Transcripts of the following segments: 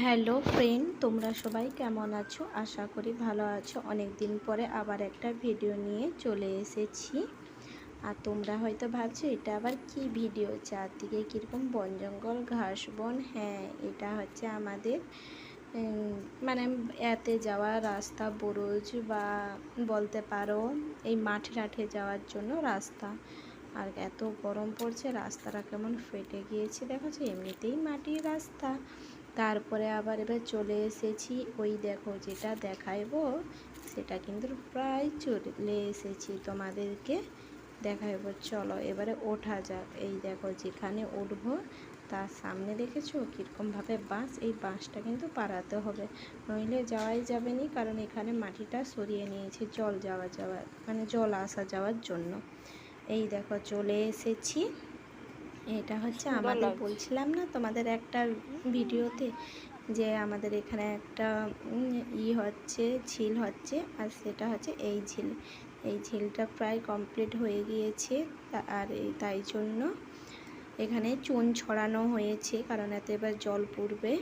Hello friend, তোমরা সবাই কেমন আছো? আশা করি ভালো আছো। অনেক দিন পরে আবার একটা ভিডিও নিয়ে চলে এসেছি। আর তোমরা হয়তো ভাবছ, এটা আবার কি ভিডিও? চারদিকে কীরকম বন জঙ্গল, ঘাস বন? হ্যাঁ এটা হচ্ছে আমাদের মানে এতে যাওয়া রাস্তা, বরজ বা বলতে পারো, এই মাঠে টাঠে যাওয়ার জন্য রাস্তা। আর এত গরম পড়ছে, রাস্তাটা কেমন ফেটে গিয়েছে দেখো এমনিতেই মাটির রাস্তা। তারপরে আবার এবার চলে এসেছি। ওই দেখো যেটা দেখাইবো, সেটা কিন্তু প্রায় চলে এসেছি তোমাদেরকে দেখাইবো। চলো এবারে ওঠা যাক। এই দেখো যেখানে উঠবো, তার সামনে দেখেছ? কীরকমভাবে বাঁশ, এই বাঁশটা কিন্তু পারাতে হবে। নইলে যাওয়াই যাবে নি, কারণ এখানে মাটিটা সরিয়ে নিয়েছে জল যাওয়া যাওয়ার মানে জল আসা যাওয়ার জন্য। এই দেখো চলে এসেছি। এটা হচ্ছে আমাদের বলছিলাম না তোমাদের একটা ভিডিওতে যে আমাদের এখানে একটা ই হচ্ছে ঝিল হচ্ছে আর সেটা হচ্ছে এই ঝিল। এই ঝিলটা প্রায় কমপ্লিট হয়ে গিয়েছে আর এই তাই জন্য এখানে চুন ছড়ানো হয়েছে কারণ এতে এবার জল পড়বে।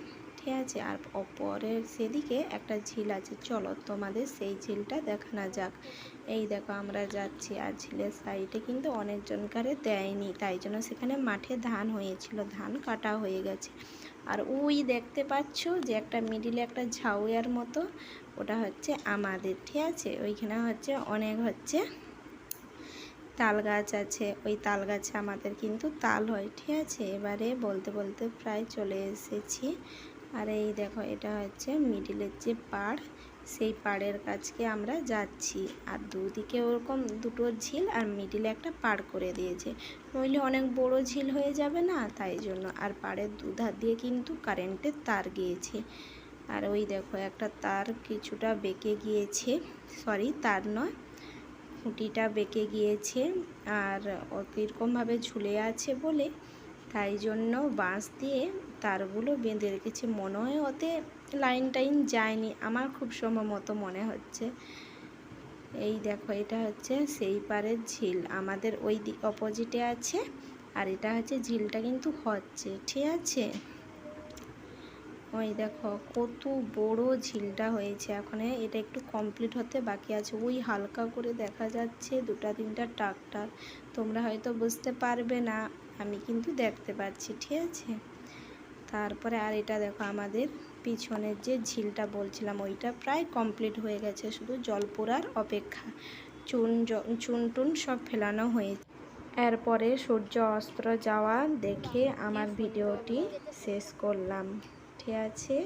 ঠিক আছে আর অপরের সেদিকে একটা ঝিল আছে। চলো তোমাদের সেই ঝিলটা দেখানো যাক। এই দেখো আমরা যাচ্ছি আর ঝিলের সাইডে কিন্তু অনেকজনকারে দেয়নি, তাই জন্য সেখানে মাঠে ধান হয়েছিল, ধান কাটা হয়ে গেছে। আর ওই দেখতে পাচ্ছ যে একটা মিডিলে একটা ঝাউয়ার মতো, ওটা হচ্ছে আমাদের, ঠিক আছে? ওইখানে হচ্ছে অনেক হচ্ছে তাল গাছ আছে। ওই তাল গাছে আমাদের কিন্তু তাল হয়, ঠিক আছে? এবারে বলতে বলতে প্রায় চলে এসেছি। আর এই দেখো, এটা হচ্ছে মিডিলের যে পাড়, সেই পাড়ের কাছকে আমরা যাচ্ছি। আর দুদিকে ওরকম দুটো ঝিল আর মিডিলে একটা পাড় করে দিয়েছে। নইলে অনেক বড় ঝিল হয়ে যাবে না? তাই জন্য। আর পাড়ের দুধার দিয়ে কিন্তু কারেন্টের তার গিয়েছে। আর ওই দেখো, একটা তার কিছুটা বেঁকে গিয়েছে। সরি তার নয়, খুঁটিটা বেঁকে গিয়েছে। আর কীরকমভাবে ঝুলে আছে বলে তাই জন্য বাঁশ দিয়ে তারগুলো বেঁধে রেখেছে। মনে হয় ওতে লাইন টাইন যায়নি। আমার খুব সম্ভবত মনে হচ্ছে। এই দেখো, এটা হচ্ছে সেই পারের ঝিল। আমাদের ওই দিক অপোজিটে আছে আর এটা হচ্ছে ঝিলটা কিন্তু হচ্ছে, ঠিক আছে? ওই দেখো, কত বড় ঝিলটা হয়েছে। এখন এটা একটু কমপ্লিট হতে বাকি আছে। ওই হালকা করে দেখা যাচ্ছে দুটা তিনটা ট্রাক্টর। তোমরা হয়তো বুঝতে পারবে না। আমি কিন্তু দেখতে পাচ্ছি ঠিক আছে? তারপরে আর এটা দেখো আমাদের পিছনের যে ঝিলটা বলছিলাম ওইটা প্রায় কমপ্লিট হয়ে গেছে শুধু জল পোড়ার অপেক্ষা। চুন জ- চুন টুন সব ফেলানো হয়েছে। এরপরে সূর্য অস্ত্র যাওয়া দেখে আমার ভিডিওটি শেষ করলাম ঠিক আছে?